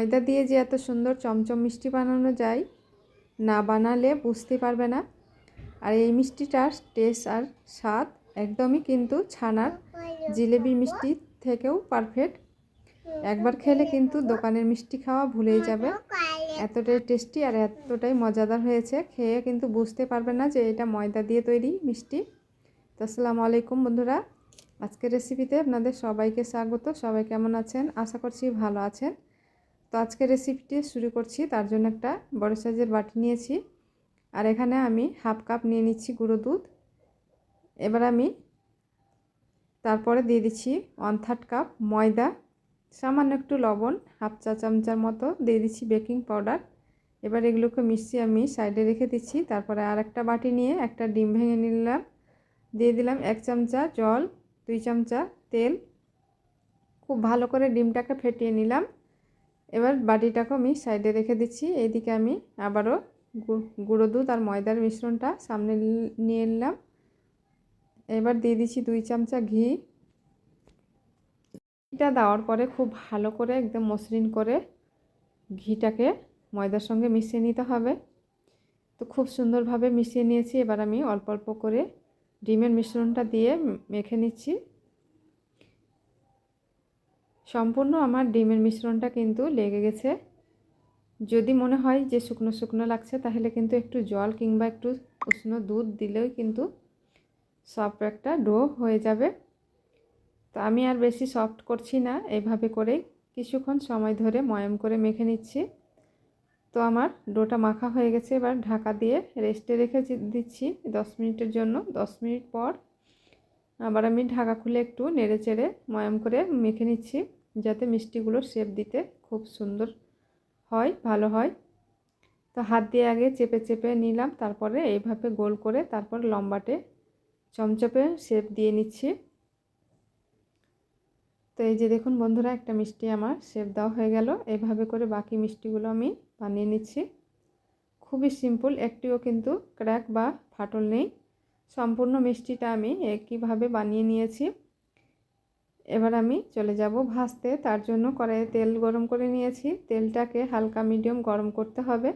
ময়দা দিয়ে যে এত সুন্দর চমচম মিষ্টি বানানো যায়, না বানালে বুঝতে পারবে না। আর এই মিষ্টিটার টেস্ট আর স্বাদ একদমই কিন্তু ছানার জিলেবি মিষ্টি থেকেও পারফেক্ট একবার খেলে কিন্তু দোকানের মিষ্টি খাওয়া ভুলেই যাবে। এতটাই টেস্টি আর এতটাই মজাদার হয়েছে, খেয়ে কিন্তু বুঝতে পারবে না যে এটা ময়দা দিয়ে তৈরি মিষ্টি। তো আসসালামু আলাইকুম বন্ধুরা, আজকের রেসিপিতে আপনাদের সবাইকে স্বাগত। সবাই কেমন আছেন? আশা করছি ভালো আছেন। তো আজকের রেসিপিটি শুরু করছি। তার জন্য একটা বড় সাইজের বাটি নিয়েছি। আর এখানে আমি হাফ কাপ নিয়ে নিচ্ছি গুঁড়ো দুধ। এবার আমি তারপরে দিয়ে দিচ্ছি ওয়ান থার্ড কাপ ময়দা। সামান্য একটু লবণ, হাফ চা চামচার মতো দিয়ে দিচ্ছি বেকিং পাউডার এবার এগুলোকে মিশিয়ে আমি সাইডে রেখে দিচ্ছি। তারপরে আর একটা বাটি নিয়ে একটা ডিম ভেঙে নিলাম। দিয়ে দিলাম এক চামচা জল, দুই চামচা তেল। খুব ভালো করে ডিমটাকে ফেটিয়ে নিলাম। এবার বাটিটাকে আমি সাইডে রেখে দিচ্ছি। এইদিকে আমি আবারও গুঁড়ো দুধ আর ময়দার মিশ্রণটা সামনে নিয়ে নিলাম। এবার দিয়ে দিচ্ছি দুই চামচা ঘি। ঘিটা দেওয়ার পরে খুব ভালো করে একদম মসৃণ করে ঘিটাকে ময়দার সঙ্গে মিশিয়ে নিতে হবে। তো খুব সুন্দরভাবে মিশিয়ে নিয়েছি। এবার আমি অল্প অল্প করে ডিমের মিশ্রণটা দিয়ে মেখে নিচ্ছি। সম্পূর্ণ আমার ডিমের মিশ্রণটা কিন্তু লেগে গেছে। যদি মনে হয় যে শুকনো শুকনো লাগছে, তাহলে কিন্তু একটু জল কিংবা একটু উষ্ণ দুধ দিলেও কিন্তু সফট একটা ডো হয়ে যাবে। তো আমি আর বেশি সফট করছি না এইভাবে করেই কিছুক্ষণ সময় ধরে ময়াম করে মেখে নিচ্ছি। তো আমার ডোটা মাখা হয়ে গেছে, এবার ঢাকা দিয়ে রেস্টে রেখে দিচ্ছি দশ মিনিটের জন্য। দশ মিনিট পর আবার আমি ঢাকা খুলে একটু নেড়ে চেড়ে ময়াম করে মেখে নিচ্ছি। যাতে মিষ্টিগুলো শেপ দিতে খুব সুন্দর হয়, ভালো হয়। তো হাত দিয়ে আগে চেপে চেপে নিলাম, তারপরে এইভাবে গোল করে তারপর লম্বাটে চমচপে শেপ দিয়ে নিচ্ছি। তো এই যে দেখুন বন্ধুরা, একটা মিষ্টি আমার শেপ দেওয়া হয়ে গেল। এইভাবে করে বাকি মিষ্টিগুলো আমি বানিয়ে নিচ্ছি। খুবই সিম্পল একটিও কিন্তু ক্র্যাক বা ফাটল নেই। সম্পূর্ণ মিষ্টিটা আমি একইভাবে বানিয়ে নিয়েছি। এবার আমি চলে যাব ভাজতে। তার জন্য কড়াইয়ে তেল গরম করে নিয়েছি। তেলটাকে হালকা মিডিয়াম গরম করতে হবে।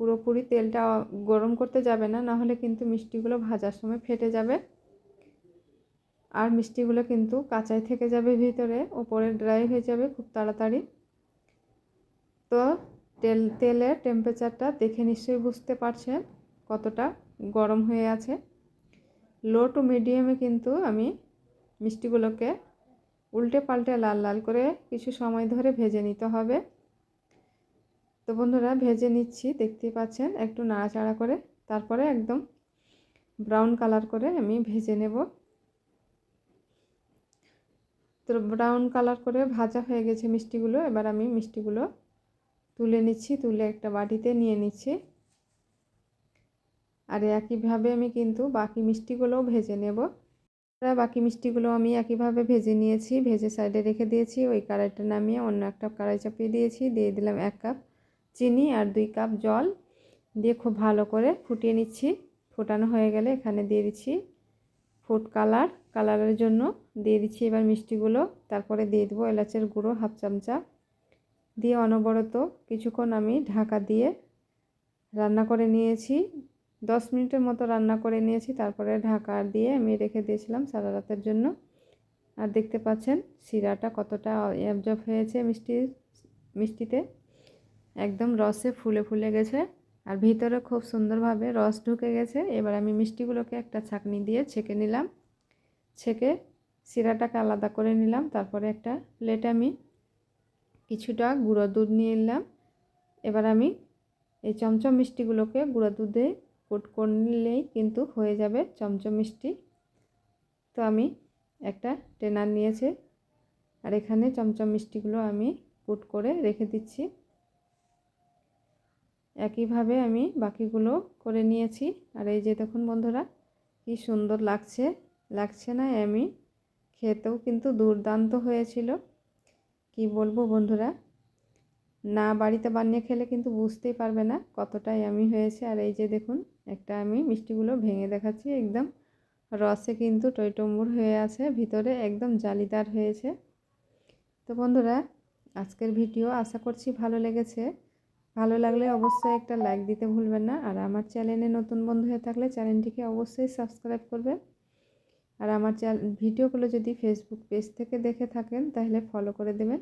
পুরোপুরি তেলটা গরম করতে যাবে না, নাহলে কিন্তু মিষ্টিগুলো ভাজার সময় ফেটে যাবে। আর মিষ্টিগুলো কিন্তু কাঁচাই থেকে যাবে ভিতরে, ওপরে ড্রাই হয়ে যাবে খুব তাড়াতাড়ি। তো তেল, তেলের টেম্পারেচারটা দেখে নিশ্চয়ই বুঝতে পারছেন কতটা গরম হয়ে আছে। লো টু মিডিয়ামে কিন্তু আমি মিষ্টিগুলোকে উল্টে পাল্টে লাল লাল করে কিছু সময় ধরে ভেজে নিতে হবে। তো বন্ধুরা, ভেজে নিচ্ছি, দেখতেই পাচ্ছেন, একটু নাড়াচাড়া করে, তারপরে একদম ব্রাউন কালার করে আমি ভেজে নেব। তো ব্রাউন কালার করে ভাজা হয়ে গেছে মিষ্টিগুলো, এবার আমি মিষ্টিগুলো তুলে নিচ্ছি, তুলে একটা বাটিতে নিয়ে নিচ্ছি। আর একইভাবে আমি কিন্তু বাকি মিষ্টিগুলোও ভেজে নেব। বাকি মিষ্টিগুলো আমি একইভাবে ভেজে নিয়েছি। ভেজে সাইডে রেখে দিয়েছি, ওই কড়াইটা নামিয়ে অন্য একটা কড়াই চাপিয়ে দিয়েছি। দিয়ে দিলাম এক কাপ চিনি আর দুই কাপ জল। দিয়ে খুব ভালো করে ফুটিয়ে নিচ্ছি। ফোটানো হয়ে গেলে এখানে দিয়ে দিচ্ছি ফুড কালার কালারের জন্য দিয়ে দিচ্ছি এবার মিষ্টিগুলো। তারপরে দিয়ে দেবো এলাচের গুঁড়ো হাফ চামচা। দিয়ে অনবরত কিছুক্ষণ আমি ঢাকা দিয়ে রান্না করে নিয়েছি। দশ মিনিটের মতো রান্না করে নিয়েছি, তারপরে ঢাকা দিয়ে আমি রেখে দিয়েছিলাম সারা রাতের জন্য। আর দেখতে পাচ্ছেন শিরাটা কতটা অ্যাবজর্ব হয়েছে মিষ্টি, মিষ্টিতে। একদম রসে ফুলে ফুলে গেছে আর ভিতরে খুব সুন্দরভাবে রস ঢুকে গেছে। এবার আমি মিষ্টিগুলোকে একটা ছাকনি দিয়ে ছেঁকে নিলাম। ছেঁকে শিরাটাকে আলাদা করে নিলাম। তারপরে একটা প্লেটে আমি কিছুটা গুঁড়ো দুধ নিয়ে নিলাম। এবার আমি এই চমচম মিষ্টিগুলোকে গুঁড়ো দুধে কুট করলেই কিন্তু হয়ে যাবে চমচম মিষ্টি তো আমি একটা টেনার নিয়েছে আর এখানে চমচম মিষ্টিগুলো আমি কুট করে রেখে দিচ্ছি। একইভাবে আমি বাকিগুলো করে নিয়েছি। আর এই যে দেখুন বন্ধুরা, কি সুন্দর লাগছে। লাগছে না আমি খেতেও কিন্তু দুর্দান্ত হয়েছিল। কি বলব বন্ধুরা, না বাড়িতে বানিয়ে খেলে কিন্তু বুঝতেই পারবে না কতটাই আমি হয়েছে। আর এই যে দেখুন একটা আমি মিষ্টিগুলো ভেঙে দেখাচ্ছি একদম। রসে কিন্তু টইটম্বুর হয়ে আছে, ভিতরে একদম জালিদার হয়েছে। তো বন্ধুরা, আজকের ভিডিও আশা করছি ভালো লেগেছে। ভালো লাগলে অবশ্যই একটা লাইক দিতে ভুলবেন না। আর আমার চ্যানেলে নতুন বন্ধু হয়ে থাকলে চ্যানেলটিকে অবশ্যই সাবস্ক্রাইব করবেন। আর আমার ভিডিওগুলো যদি ফেসবুক পেজ থেকে দেখে থাকেন, তাহলে ফলো করে দেবেন।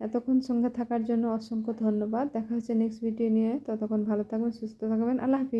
এতক্ষণ সঙ্গে থাকার জন্য অসংখ্য ধন্যবাদ। দেখা হচ্ছে নেক্সট ভিডিও নিয়ে। ততক্ষণ ভালো থাকবেন, সুস্থ থাকবেন। আল্লাহ হাফিজ।